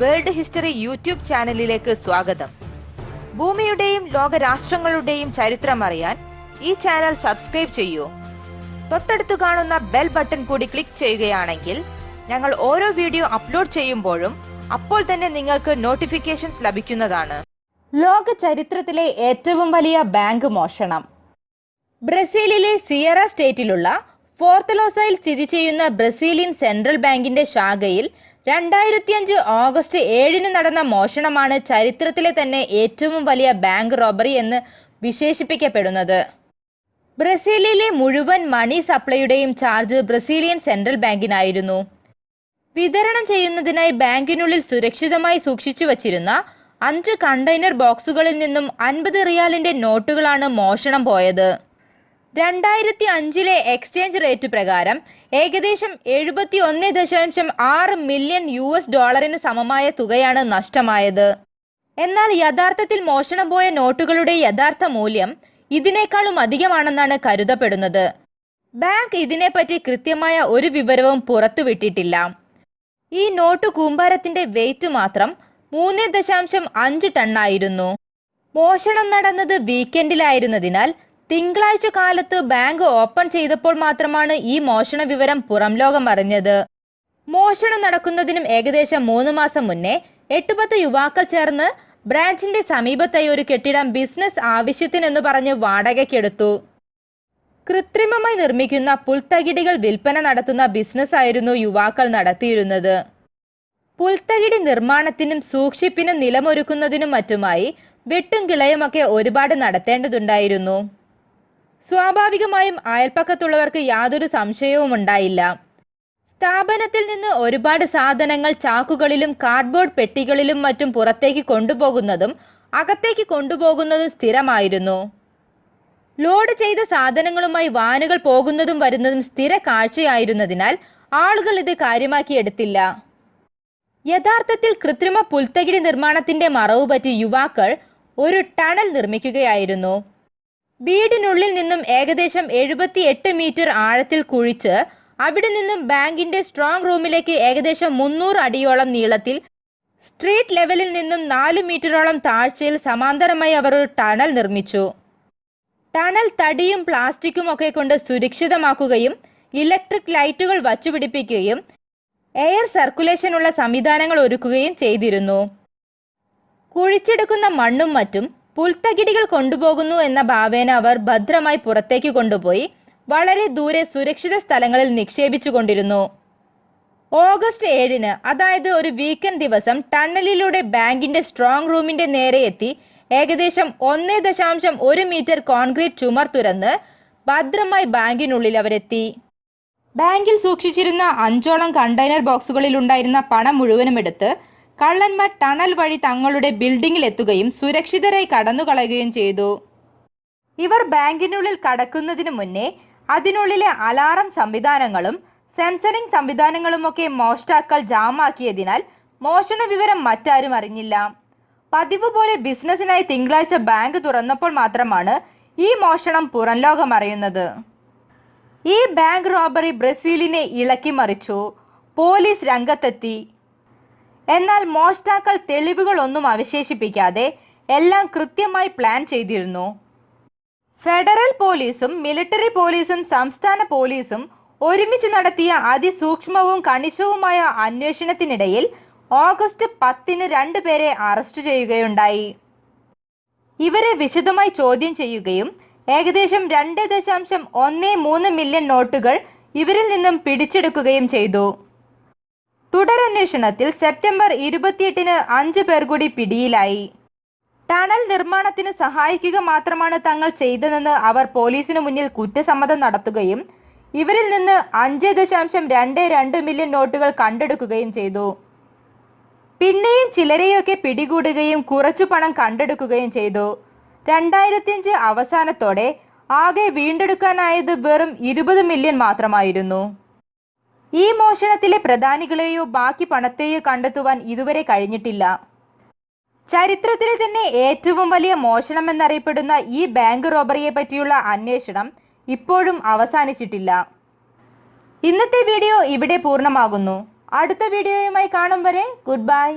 World history YouTube ചാനലിലേക്ക് സ്വാഗതം. ഭൂമിയുടെയും ലോക രാഷ്ട്രങ്ങളുടെയും ചരിത്രം അറിയാൻ ഈ ചാനൽ സബ്സ്ക്രൈബ് ചെയ്യൂ. തൊട്ടടുത്ത് കാണുന്ന ബെൽ ബട്ടൺ കൂടി ക്ലിക്ക് ചെയ്യുകയാണെങ്കിൽ ഞങ്ങൾ ഓരോ വീഡിയോ അപ്ലോഡ് ചെയ്യുമ്പോഴും അപ്പോൾ തന്നെ നിങ്ങൾക്ക് നോട്ടിഫിക്കേഷൻസ് ലഭിക്കുന്നതാണ്. ലോക ചരിത്രത്തിലെ ഏറ്റവും വലിയ ബാങ്ക് മോഷണം. ബ്രസീലിലെ സിയറ സ്റ്റേറ്റിലുള്ള ഫോർത്തലോസയിൽ സ്ഥിതി ചെയ്യുന്ന ബ്രസീലിയൻ സെൻട്രൽ ബാങ്കിന്റെ ശാഖയിൽ രണ്ടായിരത്തി അഞ്ച് ഓഗസ്റ്റ് ഏഴിന് നടന്ന മോഷണമാണ് ചരിത്രത്തിലെ തന്നെ ഏറ്റവും വലിയ ബാങ്ക് റോബറി എന്ന് വിശേഷിപ്പിക്കപ്പെടുന്നത്. ബ്രസീലിലെ മുഴുവൻ മണി സപ്ലൈയുടെയും ചാർജ് ബ്രസീലിയൻ സെൻട്രൽ ബാങ്കിനായിരുന്നു. വിതരണം ചെയ്യുന്നതിനായി ബാങ്കിനുള്ളിൽ സുരക്ഷിതമായി സൂക്ഷിച്ചു വച്ചിരുന്ന അഞ്ച് കണ്ടെയ്നർ ബോക്സുകളിൽ നിന്നും അൻപത് റിയാലിന്റെ നോട്ടുകളാണ് മോഷണം പോയത്. രണ്ടായിരത്തി അഞ്ചിലെ എക്സ്ചേഞ്ച് റേറ്റ് പ്രകാരം ഏകദേശം എഴുപത്തി ഒന്ന് ദശാംശം ആറ് മില്യൺ യു എസ് ഡോളറിന് സമമായ തുകയാണ് നഷ്ടമായത്. എന്നാൽ യഥാർത്ഥത്തിൽ മോഷണം പോയ നോട്ടുകളുടെ യഥാർത്ഥ മൂല്യം ഇതിനേക്കാളും അധികമാണെന്നാണ് കരുതപ്പെടുന്നത്. ബാങ്ക് ഇതിനെപ്പറ്റി കൃത്യമായ ഒരു വിവരവും പുറത്തുവിട്ടിട്ടില്ല. ഈ നോട്ട് കൂമ്പാരത്തിന്റെ വെയിറ്റ് മാത്രം മൂന്ന് ദശാംശം അഞ്ച് ടണ്ണായിരുന്നു. മോഷണം നടന്നത് വീക്കെൻഡിലായിരുന്നതിനാൽ തിങ്കളാഴ്ച കാലത്ത് ബാങ്ക് ഓപ്പൺ ചെയ്തപ്പോൾ മാത്രമാണ് ഈ മോഷണ വിവരം പുറം ലോകം അറിഞ്ഞത്. മോഷണം നടക്കുന്നതിനും ഏകദേശം മൂന്ന് മാസം മുന്നേ എട്ടുപത്ത് യുവാക്കൾ ചേർന്ന് ബ്രാഞ്ചിന്റെ സമീപത്തായി ഒരു കെട്ടിടം ബിസിനസ് ആവശ്യത്തിനെന്ന് പറഞ്ഞ് വാടകയ്ക്കെടുത്തു. കൃത്രിമമായി നിർമ്മിക്കുന്ന പുൽത്തകിടികൾ വിൽപ്പന നടത്തുന്ന ബിസിനസ് ആയിരുന്നു യുവാക്കൾ നടത്തിയിരുന്നത്. പുൽത്തകിടി നിർമ്മാണത്തിനും സൂക്ഷിപ്പിനും നിലമൊരുക്കുന്നതിനും മറ്റുമായി വെട്ടും കിളയുമൊക്കെ ഒരുപാട് നടത്തേണ്ടതുണ്ടായിരുന്നു. സ്വാഭാവികമായും അയൽപ്പക്കത്തുള്ളവർക്ക് യാതൊരു സംശയവും ഉണ്ടായില്ല. സ്ഥാപനത്തിൽ നിന്ന് ഒരുപാട് സാധനങ്ങൾ ചാക്കുകളിലും കാർഡ്ബോർഡ് പെട്ടികളിലും മറ്റും പുറത്തേക്ക് കൊണ്ടുപോകുന്നതും അകത്തേക്ക് കൊണ്ടുപോകുന്നതും സ്ഥിരമായിരുന്നു. ലോഡ് ചെയ്ത സാധനങ്ങളുമായി വാനുകൾ പോകുന്നതും വരുന്നതും സ്ഥിര കാഴ്ചയായിരുന്നതിനാൽ ആളുകൾ ഇത് കാര്യമാക്കി എടുത്തില്ല യഥാർത്ഥത്തിൽ കൃത്രിമ പുൽത്തകിടി നിർമ്മാണത്തിന്റെ മറവ് പറ്റി യുവാക്കൾ ഒരു ടണൽ നിർമ്മിക്കുകയായിരുന്നു. വീടിനുള്ളിൽ നിന്നും ഏകദേശം എഴുപത്തി എട്ട് മീറ്റർ ആഴത്തിൽ കുഴിച്ച് അവിടെ നിന്നും ബാങ്കിന്റെ സ്ട്രോങ് റൂമിലേക്ക് ഏകദേശം മുന്നൂറ് അടിയോളം നീളത്തിൽ സ്ട്രീറ്റ് ലെവലിൽ നിന്നും നാല് മീറ്ററോളം താഴ്ചയിൽ സമാന്തരമായി അവർ ഒരു ടണൽ നിർമ്മിച്ചു. ടണൽ തടിയും പ്ലാസ്റ്റിക്കും ഒക്കെ കൊണ്ട് സുരക്ഷിതമാക്കുകയും ഇലക്ട്രിക് ലൈറ്റുകൾ വച്ചുപിടിപ്പിക്കുകയും എയർ സർക്കുലേഷനുള്ള സംവിധാനങ്ങൾ ഒരുക്കുകയും ചെയ്തിരുന്നു. കുഴിച്ചെടുക്കുന്ന മണ്ണും മറ്റും പുൽത്തകിടികൾ കൊണ്ടുപോകുന്നു എന്ന ഭാവേന അവർ ഭദ്രമായി പുറത്തേക്ക് കൊണ്ടുപോയി വളരെ ദൂരെ സുരക്ഷിത സ്ഥലങ്ങളിൽ നിക്ഷേപിച്ചു കൊണ്ടിരുന്നു ഓഗസ്റ്റ് ഏഴിന് അതായത് ഒരു വീക്കെൻഡ് ദിവസം ടണലിലൂടെ ബാങ്കിന്റെ സ്ട്രോങ് റൂമിന്റെ നേരെ എത്തി ഏകദേശം ഒന്ന് ദശാംശം ഒരു മീറ്റർ കോൺക്രീറ്റ് ചുമർ തുറന്ന് ഭദ്രമായി ബാങ്കിനുള്ളിൽ അവരെത്തി. ബാങ്കിൽ സൂക്ഷിച്ചിരുന്ന അഞ്ചോളം കണ്ടെയ്നർ ബോക്സുകളിൽ ഉണ്ടായിരുന്ന പണം മുഴുവനും എടുത്ത് കള്ളന്മാർ ടണൽ വഴി തങ്ങളുടെ ബിൽഡിംഗിൽ എത്തുകയും സുരക്ഷിതരായി കടന്നുകളയുകയും ചെയ്തു. ഇവർ ബാങ്കിനുള്ളിൽ കടക്കുന്നതിന് മുന്നേ അതിനുള്ളിലെ അലാറം സംവിധാനങ്ങളും സെൻസറിംഗ് സംവിധാനങ്ങളുമൊക്കെ മോഷ്ടാക്കൾ ജാമാക്കിയതിനാൽ മോഷണ വിവരം മറ്റാരും അറിഞ്ഞില്ല. പതിവ് പോലെ ബിസിനസ്സിനായി തിങ്കളാഴ്ച ബാങ്ക് തുറന്നപ്പോൾ മാത്രമാണ് ഈ മോഷണം പുറം ലോകം അറിയുന്നത്. ഈ ബാങ്ക് റോബറി ബ്രസീലിനെ ഇളക്കി മറിച്ചു. പോലീസ് രംഗത്തെത്തി. എന്നാൽ മോഷ്ടാക്കൾ തെളിവുകളൊന്നും അവശേഷിപ്പിക്കാതെ എല്ലാം കൃത്യമായി പ്ലാൻ ചെയ്തിരുന്നു. ഫെഡറൽ പോലീസും മിലിറ്ററി പോലീസും സംസ്ഥാന പോലീസും ഒരുമിച്ച് നടത്തിയ അതിസൂക്ഷ്മവും കണിശവുമായ അന്വേഷണത്തിനിടയിൽ ഓഗസ്റ്റ് പത്തിന് രണ്ടുപേരെ അറസ്റ്റ് ചെയ്യുകയുണ്ടായി. ഇവരെ വിശദമായി ചോദ്യം ചെയ്യുകയും ഏകദേശം രണ്ട് ദശാംശം ഒന്ന് മൂന്ന് മില്യൺ നോട്ടുകൾ ഇവരിൽ നിന്നും പിടിച്ചെടുക്കുകയും ചെയ്തു. തുടരന്വേഷണത്തിൽ സെപ്റ്റംബർ ഇരുപത്തിയെട്ടിന് അഞ്ചു പേർ കൂടി പിടിയിലായി. ടണൽ നിർമ്മാണത്തിന് സഹായിക്കുക മാത്രമാണ് തങ്ങൾ ചെയ്തതെന്ന് അവർ പോലീസിനു മുന്നിൽ കുറ്റസമ്മതം നടത്തുകയും ഇവരിൽ നിന്ന് അഞ്ച് ദശാംശം രണ്ട് രണ്ട് മില്യൺ നോട്ടുകൾ കണ്ടെടുക്കുകയും ചെയ്തു. പിന്നെയും ചിലരെയൊക്കെ പിടികൂടുകയും കുറച്ചു പണം കണ്ടെടുക്കുകയും ചെയ്തു. രണ്ടായിരത്തിയഞ്ച് അവസാനത്തോടെ ആകെ വീണ്ടെടുക്കാനായത് വെറും ഇരുപത് മില്യൺ മാത്രമായിരുന്നു. ഈ മോഷണത്തിലെ പ്രധാനികളെയോ ബാക്കി പണത്തെയോ കണ്ടെത്തുവാൻ ഇതുവരെ കഴിഞ്ഞിട്ടില്ല. ചരിത്രത്തിലെ തന്നെ ഏറ്റവും വലിയ മോഷണം എന്നറിയപ്പെടുന്ന ഈ ബാങ്ക് റോബറിയെ പറ്റിയുള്ള അന്വേഷണം ഇപ്പോഴും അവസാനിച്ചിട്ടില്ല. ഇന്നത്തെ വീഡിയോ ഇവിടെ പൂർണമാകുന്നു. അടുത്ത വീഡിയോയുമായി കാണും വരെ ഗുഡ് ബൈ.